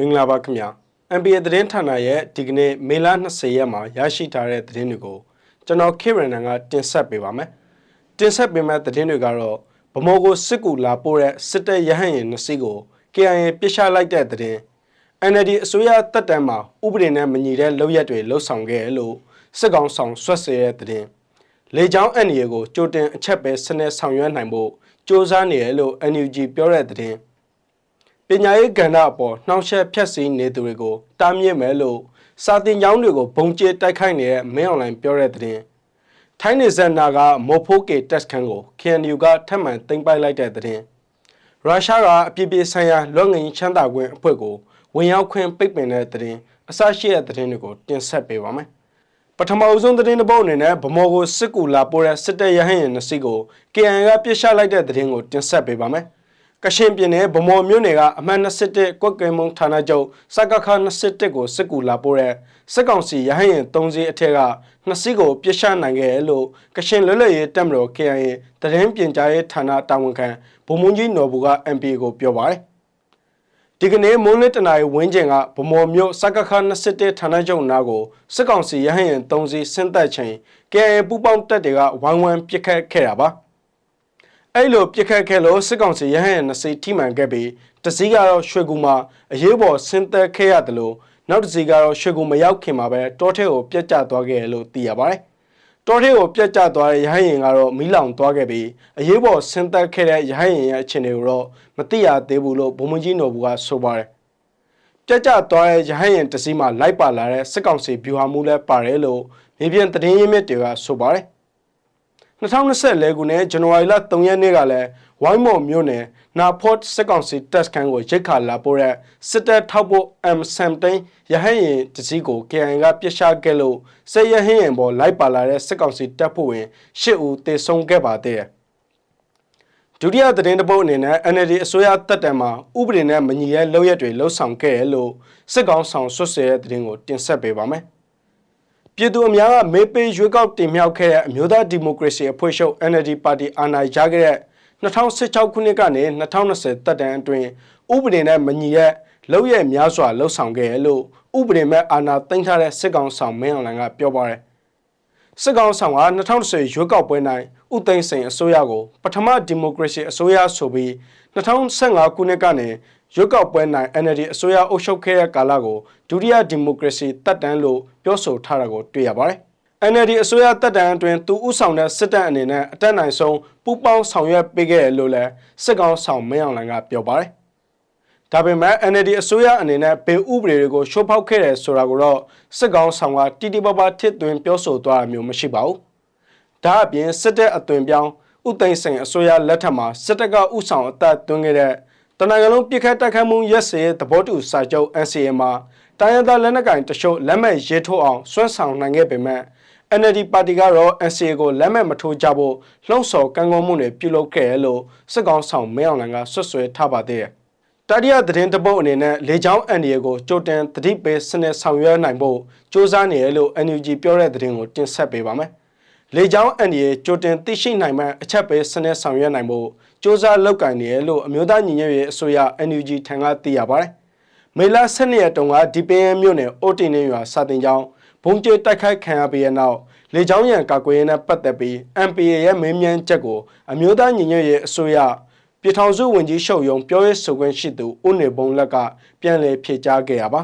မင်္ဂလာပါခင်ဗျာ NBA သတင်းဌာနရဲ့ဒီကနေ့မေလ20ရက်မှာရရှိထားတဲ့သတင်းတွေကိုကျွန်တော်ခေရန်နန်ကတင်ဆက်ပေးပါမယ်တင်ဆက်ပေးမယ့်သတင်းတွေကတော့ဗမောကိုစစ်ကူလာပို့တဲ့စစ်တပ်ရဟန့်ရင်နှစ်စီးကို KIA ပြစ်ချလိုက်တဲ့သတင်း NLD အစိုးရတပ်တန်းမှာဥပဒေနဲ့မညီတဲ့လုပ်ရက်တွေလှုပ်ဆောင်ခဲ့လို့စစ်ကောင်ဆောင်ဆွတ်စေတဲ့သတင်းလေကြောင်းအန်ရီကိုကြိုတင်အချက်ပဲစနစ်ဆောင်ရွက်နိုင်ဖို့စ조사နေရလို့ NUG ပြောတဲ့သတင်း ပညာရေးကဏ္ဍအပေါ်နှောင့်ယှက်ဖြတ်စည်းနေသူတွေကိုတားမြစ်မယ်လို့စာတင်ကျောင်းတွေကိုဘုံကျဲတိုက်ခိုက်နေတဲ့မင်းအွန်လိုင်းပြောတဲ့သတင်းထိုင်းနေဇန်နာကမော်ဖိုကေတက်စခန်းကို KNU ကထပ်မံသိမ်းပိုက်လိုက်တဲ့သတင်းရုရှားကအပြစ်ပြဆိုင်ရာလွတ်ငင်းချမ်းသာခွင့်အဖွဲ့ကိုဝင်ရောက်ခွင့်ပိတ်ပင်တဲ့သတင်းအစရှိတဲ့သတင်းတွေကိုတင်ဆက်ပေးပါမယ်ပထမအဆုံးသတင်းတစ်ပုဒ်အနေနဲ့ဗမော်ကိုစစ်ကူလာပို့တဲ့စစ်တပ်ရဟန်းရင်နှစ်စီးကို KN ကပြစ်ချလိုက်တဲ့သတင်းကိုတင်ဆက်ပေးပါမယ်။ ကရှင်ပြည်နယ်ဗမော်မြို့နယ်ကအမှတ်21ကွက်ကဲမုံဌာနချုပ်စကခ21ကိုစစ်ကူလာပို့တဲ့စစ်ကောင်စီရဟန်းရင်3စီးအထက်ကနှစ်စီးကိုပြစ်ချနိုင်ခဲ့လို့ကရှင်လွတ်လပ်ရေးတပ်မတော် KN သတင်းပြန်ကြားရေးဌာနတာဝန်ခံဗိုလ်မှူးကြီးနော်ဘူက MP ကိုပြောပါတယ်။ဒီကနေ့မိုးလင်းတနာရီဝင်းကျင်ကဗမော်မြို့စကခ21ဌာနချုပ်နာကိုစစ်ကောင်စီရဟန်းရင်၃စီးဆင်းသက်ချိန် KN ပူပေါင်းတပ်တွေကဝိုင်းဝန်းပစ်ခတ်ခဲ့တာပါ အဲ့လိုပြစ်ခတ်ခဲ့လို့စစ်ကောင်စီရဟန်းရနစီထိမှန်ခဲ့ပြီးတစည်းကတော့ရွှေကူမှာအရေးပေါ်ဆင်းသက်ခဲ့ရတယ်လို့နောက်တစည်းကတော့ရွှေကူမရောက်ခင်မှာပဲတောထဲကိုပြတ်ကျသွားခဲ့တယ်လို့သိရပါတယ်တောထဲကိုပြတ်ကျသွားတဲ့ရဟန်းရင်ကတော့မီးလောင်သွားခဲ့ပြီးအရေးပေါ်ဆင်းသက်ခဲ့တဲ့ရဟန်းရင်ရဲ့အခြေအနေကိုတော့မသိရသေးဘူးလို့ဗိုလ်မှူးကြီးနော်ဘူးကဆိုပါတယ်ပြတ်ကျသွားတဲ့ရဟန်းရင်တစည်းမှာလိုက်ပါလာတဲ့စစ်ကောင်စီဗျူဟာမှုလည်းပါတယ်လို့မြေပြင်သတင်းရင်းမြစ်တွေကဆိုပါတယ် 2024ခုနှစ်ဇန်နဝါရီလ3ရက်နေ့ကလည်းဝိုင်းမော်မြို့နယ်နာဖော့စစ်ကောင်စီတပ်စခန်းကိုရိတ်ခါလာပို့တဲ့စစ်တပ်ထောက်ဖို့ M17 ရဟန်းရင်တစည်းကို KN ကပြစ်ရှာခဲ့လို့စစ်ရဟန်းရင်ပေါ်လိုက်ပါလာတဲ့စစ်ကောင်စီတပ်ဖွဲ့ဝင်၈ဦးတေဆုံးခဲ့ပါသေးတယ်ဒုတိယသတင်းတပုတ်အနေနဲ့ NLD အစိုးရတပ်တံမှာဥပဒေနဲ့မညီတဲ့လုပ်ရက်တွေလှုပ်ဆောင်ခဲ့ရလို့စစ်ကောင်ဆောင်ဆွတ်ဆဲတဲ့သတင်းကိုတင်ဆက်ပေးပါမယ်။ ပြည်သူအများကမေးပေးရွေးကောက်တင်မြှောက်ခဲ့တဲ့အမျိုးသားဒီမိုကရေစီအဖွဲ့ချုပ် NLD ပါတီအာဏာရခဲ့တဲ့2016ခုနှစ်ကနေ2020တက်တန်းအတွင်းဥပဒေနဲ့မညီတဲ့လောက်ရဲ့များစွာလှုပ်ဆောင်ခဲ့လို့ဥပဒေမဲ့အာဏာသိမ်းထားတဲ့စစ်ကောင်ဆောင်မင်းအောင်လှိုင်ကပြောပါတယ်စစ်ကောင်ဆောင်က2010ရွေးကောက်ပွဲ၌ဥသိမ်းစိန်အစိုးရကိုပထမဒီမိုကရေစီအစိုးရဆိုပြီး2015ခုနှစ်ကနေ ရွက်ကောက်ပွဲနိုင် NLD အစိုးရအုပ်ချုပ်ခဲ့တဲ့ကာလကိုဒုတိယဒီမိုကရေစီတက်တန်းလို့ပြောဆိုထားတာကိုတွေ့ရပါတယ်။ NLD အစိုးရတက်တန်းအတွင်းသူဥဆောင်တဲ့စစ်တပ်အနေနဲ့အတက်နိုင်ဆုံးပူးပေါင်းဆောင်ရွက်ပေးခဲ့တယ်လို့လည်းစစ်ကောင်ဆောင်မင်းအောင်လှိုင်ကပြောပါတယ်။ဒါပေမဲ့ NLD အစိုးရအနေနဲ့ပေဥပဒေတွေကိုရှိုးဖောက်ခဲ့တယ်ဆိုတာကိုတော့စစ်ကောင်ဆောင်ကတိတိပပထစ်သွင်းပြောဆိုသွားတာမျိုးမရှိပါဘူး။ဒါအပြင်စစ်တပ်အသွင်ပြောင်းဥသိမ်းစိန်အစိုးရလက်ထက်မှာစစ်တပ်ကဥဆောင်အသက်သွင်းခဲ့တဲ့ တနင်္ဂနွေပြစ်ခတ်တိုက်ခတ်မှုရက်စဲသဘောတူစာချုပ် NCA မှာတိုင်းရင်းသားလက်နက်ကိုင်တချို့လက်မှတ်ရေးထိုးအောင်စွမ်းဆောင်နိုင်ခဲ့ပေမဲ့ NLD ပါတီကတော့ NCA ကိုလက်မှတ်မထိုးကြဖို့လှုံ့ဆော်ကန့်ကွက်မှုတွေပြုလုပ်ခဲ့တယ်လို့စစ်ကောင်ဆောင်မင်းအောင်လှိုင်ကဆွဆွဲထားပါသေးတယ်။တတိယသတင်းတပုတ်အနေနဲ့လေချောင်းအန်ဒီကိုကြိုတင်တတိပေးစနစ်ဆောင်ရွက်နိုင်ဖို့စ조사နေရလို့ NUG ပြောတဲ့သတင်းကိုတင်ဆက်ပေးပါမယ်။ လေချောင်းအန်ဒီကြိုတင်သိရှိနိုင်မှအချက်ပေးစနစ်ဆောင်ရွက်နိုင်ဖို့စ조사လောက်ကင်နေရလို့အမျိုးသားညီညွတ်ရေးအစိုးရ NUG ထံကသိရပါတယ်။မေလ12ရက်တုန်းကဒီပင်းမြို့နယ်အိုတင်နေရွာစာတင်ကျောင်းဘုံကျတိုက်ခိုက်ခံရပြီးတဲ့နောက်လေကြောင်းရန်ကာကွယ်ရေးနဲ့ပတ်သက်ပြီး MPA ရဲ့မင်းမြန်းချက်ကိုအမျိုးသားညီညွတ်ရေးအစိုးရပြည်ထောင်စုဝန်ကြီးရှုပ်ယုံပြောရေးဆိုခွင့်ရှိသူဦးနေဘုံလက်ကပြန်လည်ဖြေကြားခဲ့ရပါ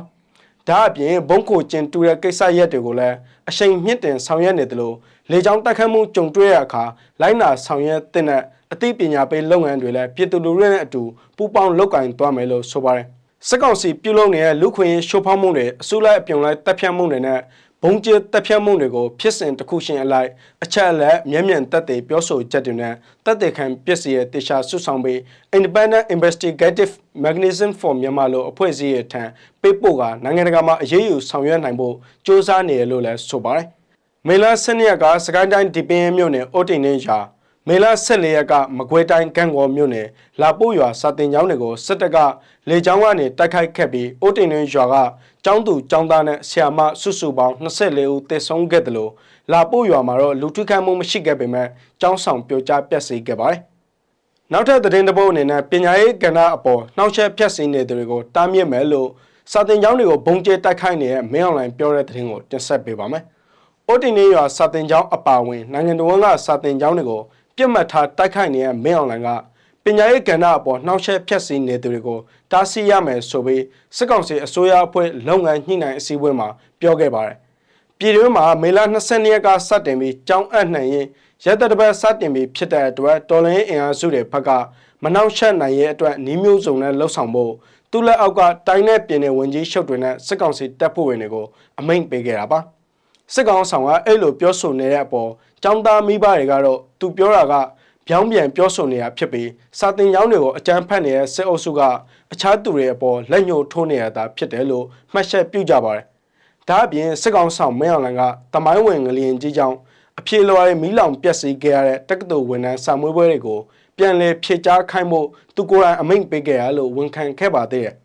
ဒါအပြင်ဘုံကိုကျင်တူတဲ့ကိစ္စရက်တွေကိုလည်းအရှိန်မြင့်တင်ဆောင်ရွက်နေတယ်လို့လေကြောင်းတိုက်ခတ်မှုကြုံတွေ့ရအခါလိုင်းနာဆောင်ရွက်တဲ့အသိပညာပေးလုပ်ငန်းတွေလည်းပြည်သူလူထုနဲ့အတူပူးပေါင်းလုပ်ကိုင်သွားမယ်လို့ဆိုပါတယ်စစ်ကောင်စီပြုလုပ်နေတဲ့လူခွင့်ရေးရှိုးဖောက်မှုတွေအစုလိုက်အပြုံလိုက်တပ်ဖြတ်မှုတွေနဲ့ ဘုံကျဲတပ်ဖြတ်မှုတွေကိုဖြစ်စဉ်တစ်ခုချင်းအလိုက်အချက်အလက်မျက်မြင်သက်သေပြောဆိုချက်တွေနဲ့သက်သေခံပစ္စည်းရဲ့တေချာဆွဆောင်ပြီး Independent Investigative Mechanism for Myanmar လို့အဖွဲ့အစည်းရဲ့ထံပေးပို့ကနိုင်ငံတကာမှာအရေးယူဆောင်ရွက်နိုင်ဖို့စ조사နေရလို့လည်းဆိုပါတယ်။မေလ12ရက်ကစကိုင်းတိုင်းဒီပင်းမြို့နယ်အိုတင်နေရာ မေလ14ရက်ကမကွေးတိုင်းကံကော်မြို့နယ်လာပို့ရွာစာတင်ကျောင်းတွေကိုစစ်တပ်ကလေကြောင်းကနေတိုက်ခိုက်ခဲ့ပြီးအိုတင်တွင်ရွာကကျောင်းသူကျောင်းသားနဲ့ဆရာမစုစုပေါင်း24ဦးသေဆုံးခဲ့တယ်လို့လာပို့ရွာမှာတော့လူထုခံမှုမရှိခဲ့ပေမဲ့ကျောင်းဆောင်ပြိုကျပျက်စီးခဲ့ပါတယ်။နောက်ထပ်သတင်းတစ်ပုဒ်အနေနဲ့ပညာရေးကဏ္ဍအပေါ်နှောက်ယှက်ဖျက်ဆီးနေသူတွေကိုတားမြစ်မယ်လို့စာတင်ကျောင်းတွေကိုဘုံကျဲတိုက်ခိုက်နေတဲ့မင်းအွန်လိုင်းပြောတဲ့သတင်းကိုတင်ဆက်ပေးပါမယ်။အိုတင်နေရွာစာတင်ကျောင်းအပါအဝင်နိုင်ငံတော်ကစာတင်ကျောင်းတွေကို ပြစ်မှတ်ထားတိုက်ခိုက်နေတဲ့မင်းအွန်လိုင်းကပညာရေးကဏ္ဍအပေါ်နှောက်ယှက်ဖျက်ဆီးနေသူတွေကိုတားဆီးရမယ်ဆိုပြီးစစ်ကောင်စီအစိုးရအဖွဲ့လုပ်ငန်းညှိနှိုင်းအစည်းအဝေးမှာပြောခဲ့ပါတယ်။ပြည်တွင်းမှာမေလ22ရက်ကစတင်ပြီးကျောင်းအပ်နှံရင်ရက်သက်တစ်ပတ်စတင်ပြီးဖြစ်တဲ့အတွက်တော်လိုင်းအင်အားစုတွေဘက်ကမနှောက်ယှက်နိုင်ရဲ့အတွက်နှီးမျိုးစုံနဲ့လှုပ်ဆောင်ဖို့သူ့လက်အောက်ကတိုင်းနဲ့ပြည်နယ်ဝန်ကြီးရှုပ်တွေနဲ့စစ်ကောင်စီတပ်ဖွဲ့ဝင်တွေကိုအမိန့်ပေးခဲ့တာပါ စစ်ကောင်ဆောင်ကအဲ့လိုပြောဆိုနေတဲ့အပေါ်ចောင်းသားမိဘတွေကတော့သူပြောတာကပြောင်းပြန်ပြောဆိုနေတာဖြစ်ပြီးစာတင်ကျောင်းတွေကိုအကြမ်းဖက်နေတဲ့စစ်အုပ်စုကအခြားသူတွေအပေါ်လက်ညှိုးထိုးနေရတာဖြစ်တယ်လို့မှတ်ချက်ပြုကြပါတယ်ဒါအပြင်စစ်ကောင်ဆောင်မင်းအောင်လန်ကတမိုင်းဝင်ငလျင်ကြီးကြောင့်အပြေလွှားမီးလောင်ပျက်စီးခဲ့ရတဲ့တက္ကသိုလ်ဝန်ထမ်းစာမွေးပွဲတွေကိုပြန်လည်ဖြည့်ကြားခိုင်းဖို့သူကိုယ်တိုင်အမိန့်ပေးခဲ့ရလို့ဝန်ခံခဲ့ပါသေးတယ်။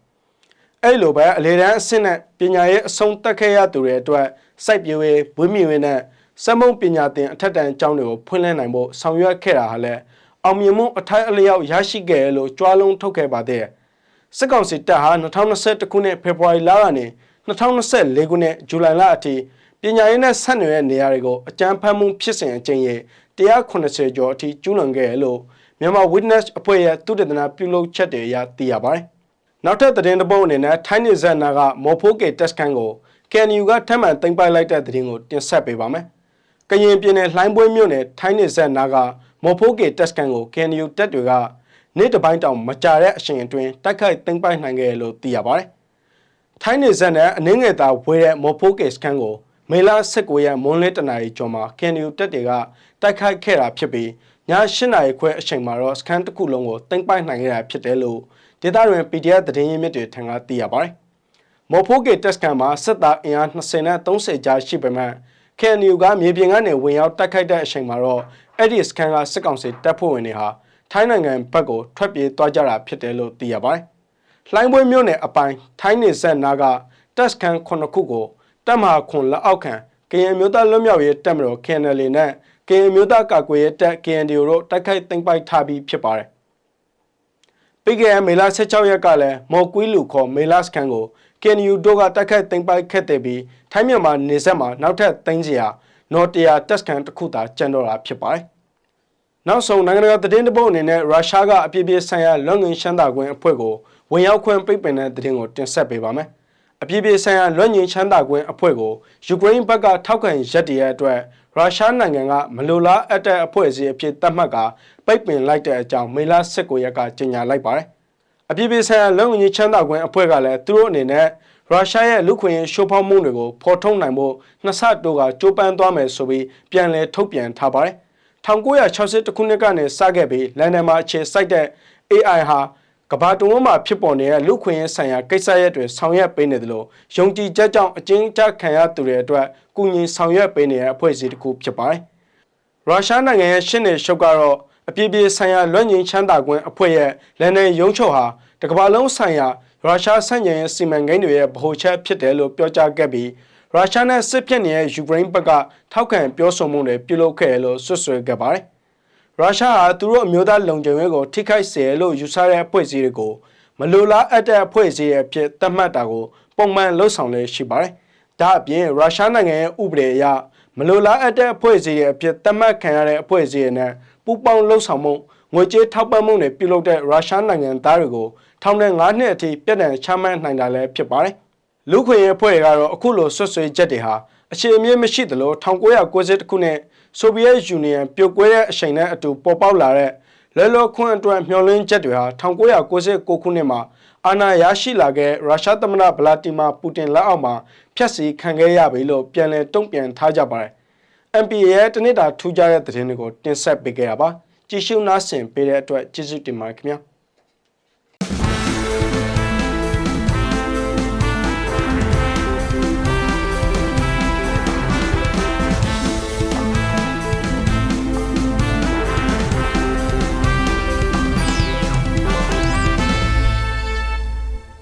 အဲ့လိုပဲအလေတန်းအဆင့်နဲ့ပညာရေးအဆုံးတက်ခဲ့ရသူတွေအတွက်စိုက်ပျိုးရေးဝင်းမြူရေးနဲ့စက်မုံပညာသင်အထက်တန်းကျောင်းတွေကိုဖွင့်လှစ်နိုင်ဖို့ဆောင်ရွက်ခဲ့တာဟာလည်းအောင်မြင်မှုအထိုက်အလျောက်ရရှိခဲ့လို့ကြွားလုံးထုတ်ခဲ့ပါသေးတယ်။စစ်ကောင်စီတပ်ဟာ2021ခုနှစ်ဖေဖော်ဝါရီလကနေ2024ခုနှစ်ဇူလိုင်လအထိပညာရေးနဲ့ဆက်နွယ်တဲ့နေရာတွေကိုအကြမ်းဖက်မှုဖြစ်စဉ်အကျဉ်းရဲ့180ကျော်အထိကျူးလွန်ခဲ့လို့မြန်မာ Witness အဖွဲ့ရဲ့သုတေသနပြုလုပ်ချက်တွေအရသိရပါတယ်။ နောက်ထပ်သတင်းတစ်ပုဒ်အနေနဲ့ထိုင်းနေဇက်နာကမော်ဖိုကေတက်စကန်ကို KNU ကထပ်မံတင်ပိုက်လိုက်တဲ့သတင်းကိုတင်ဆက်ပေးပါမယ်။ကရင်ပြည်နယ်လှိုင်းပွဲမြို့နယ်ထိုင်းနေဇက်နာကမော်ဖိုကေတက်စကန်ကို KNU တက်တွေကနေ့တစ်ပိုင်းတောင်မကြတဲ့အချိန်အတွင်းတိုက်ခိုက်တင်ပိုက်နိုင်ခဲ့လို့သိရပါတယ်။ထိုင်းနေဇက်နဲ့အနှင်းငယ်သားဝေးတဲ့မော်ဖိုကေစကန်ကိုမေလ19ရက်မွန်းလင်းတနာရီကျော်မှာ KNU တက်တွေကတိုက်ခိုက်ခဲ့တာဖြစ်ပြီး ည8နာရီခွဲအချိန်မှာတော့စကန်တစ်ခုလုံးကိုတင်ပိုက်နိုင်ခဲ့တာဖြစ်တယ်လို့ဒေသတွင် PDF သတင်းရင်းမြစ်တွေထံကသိရပါတယ်။မော်ဖိုကေတက်စကန်မှာစစ်သားအင်အား20နဲ့30ကြားရှိပေမဲ့ KNU ကမြေပြင်ကနေဝင်ရောက်တိုက်ခိုက်တဲ့အချိန်မှာတော့အဲ့ဒီစကန်ကစစ်ကောင်စီတပ်ဖွဲ့ဝင်တွေဟာထိုင်းနိုင်ငံဘက်ကိုထွက်ပြေးသွားကြတာဖြစ်တယ်လို့သိရပါတယ်။လှိုင်းပွဲမြို့နယ်အပိုင်းထိုင်းနေဆက်နာကတက်စကန်9ခုကိုတပ်မဟာခွန်လက်အောက်ခံကရင်မျိုးသားလွတ်မြောက်ရေးတပ်မတော် KNL နဲ့ ကရင်မျိုးသားကာကွယ်ရေးတပ် KNDO တို့တိုက်ခိုက်သိမ်းပိုက်ထားပြီးဖြစ်ပါတယ်။ပြီးခဲ့တဲ့မေလ16ရက်ကလည်းမော်ကွီးလူခေါ်မေလစကန်ကို KNU တို့ကတိုက်ခိုက်သိမ်းပိုက်ခဲ့တဲ့ပြီးထိုင်းမြန်မာနေဆက်မှာနောက်ထပ်သိမ်းစရာနော်တရာတက်စကန်တစ်ခုသာကျန်တော့တာဖြစ်ပါတယ်။နောက်ဆုံးနိုင်ငံတကာသတင်းတပုတ်အနေနဲ့ရုရှားကအပြည့်ပြည့်ဆိုင်ရာလွန်ငင်ရှမ်းသာခွင့်အဖွဲ့ကိုဝင်ရောက်ခွင့်ပိတ်ပင်တဲ့သတင်းကိုတင်ဆက်ပေးပါမယ်။အပြည့်ပြည့်ဆိုင်ရာလွတ်ငင်ချမ်းသာခွင့်အဖွဲ့ကိုယူကရိန်းဘက်ကထောက်ခံရက်တရအတွက် ရုရှားနိုင်ငံကမလိုလားအပ်တဲ့အဖွဲ့အစည်းအဖြစ်သတ်မှတ်ကပိတ်ပင်လိုက်တဲ့အကြောင်းမေလ19ရက်ကကြေညာလိုက်ပါတယ်။အပြည့်ပြည့်ဆိုင်ရာလုံငင်ချမ်းသာခွင့်အဖွဲ့ကလည်းသူတို့အနေနဲ့ရုရှားရဲ့လူခွင့်ရေးရှိုးဖောက်မှုတွေကိုဖော်ထုတ်နိုင်ဖို့နှစ်ဆတိုးကကြိုးပမ်းသွားမယ်ဆိုပြီးပြန်လည်ထုတ်ပြန်ထားပါတယ်။1960ခုနှစ်ကနေစခဲ့ပြီးလန်ဒန်မှာအခြေစိုက်တဲ့ AI ဟာ ကဘာတုံးမှာဖြစ်ပေါ်နေတဲ့လူခွင့်ရေးဆိုင်ရာကိစ္စရပ်တွေဆောင်ရွက်ပေးနေတယ်လို့ယုံကြည်ချက်ကြောင့်အကျဉ်းချခံရသူတွေအတွက်ကုညီဆောင်ရွက်ပေးနေတဲ့အဖွဲ့အစည်းတစ်ခုဖြစ်ပါတယ်။ရုရှားနိုင်ငံရဲ့ရှင်းနေရှုပ်ကတော့အပြည့်ပြည့်ဆိုင်ရာလွတ်ငင်းချမ်းသာခွင့်အဖွဲ့ရဲ့လန်ဒန်ရုံးချုပ်ဟာတကမ္ဘာလုံးဆိုင်ရာရုရှားဆန့်ကျင်ရေးစီမံကိန်းတွေရဲ့ဗဟိုချက်ဖြစ်တယ်လို့ပြောကြားခဲ့ပြီးရုရှားနဲ့စစ်ဖြစ်နေတဲ့ယူကရိန်းဘက်ကထောက်ခံပြောဆိုမှုတွေပြုလုပ်ခဲ့တယ်လို့ဆွဆွဲခဲ့ပါတယ်။ ရုရှားဟာသူတို့အမျိုးသားလုံခြုံရေးကိုထိခိုက်စေလို့ယူဆတဲ့အဖွဲ့အစည်းတွေကိုမလိုလားအပ်တဲ့အဖွဲ့အစည်းရဲ့အဖြစ်သတ်မှတ်တာကိုပုံမှန်လှုပ်ဆောင်လေရှိပါတယ်။ဒါအပြင်ရုရှားနိုင်ငံရဲ့ဥပဒေအရမလိုလားအပ်တဲ့အဖွဲ့အစည်းရဲ့အဖြစ်သတ်မှတ်ခံရတဲ့အဖွဲ့အစည်းတွေနဲ့ပူးပေါင်းလှုပ်ဆောင်မှုငွေကြေးထောက်ပံ့မှုတွေပြုလုပ်တဲ့ရုရှားနိုင်ငံသားတွေကိုထောင်နဲ့9နှစ်အထိပြစ်ဒဏ်ချမှတ်နိုင်တာလည်းဖြစ်ပါတယ်။လူခွင့်ရေးအဖွဲ့ကတော့အခုလိုဆွဆွေးချက်တွေဟာအခြေအမြင့်မရှိသလို1990ခုနှစ် ဆိုဗီယက်ယူနီယံပြိုကွဲတဲ့အချိန်နဲ့အတူပေါ်ပေါက်လာတဲ့လဲလောခွင့်အတွက်မျှော်လင့်ချက်တွေဟာ1996ခုနှစ်မှာအာဏာရရှိလာခဲ့ရုရှားသမ္မတဗလာတီမာပူတင်လက်အောက်မှာဖျက်ဆီးခံခဲ့ရပြီလို့ပြန်လည်တုံ့ပြန်ထားကြပါတယ်။ MPA ရဲ့တနစ်တာထူးခြားတဲ့သတင်းတွေကိုတင်ဆက်ပေးခဲ့တာပါ။ကြည့်ရှုနားဆင်ပေးတဲ့အတွက်ကျေးဇူးတင်ပါတယ်ခင်ဗျာ။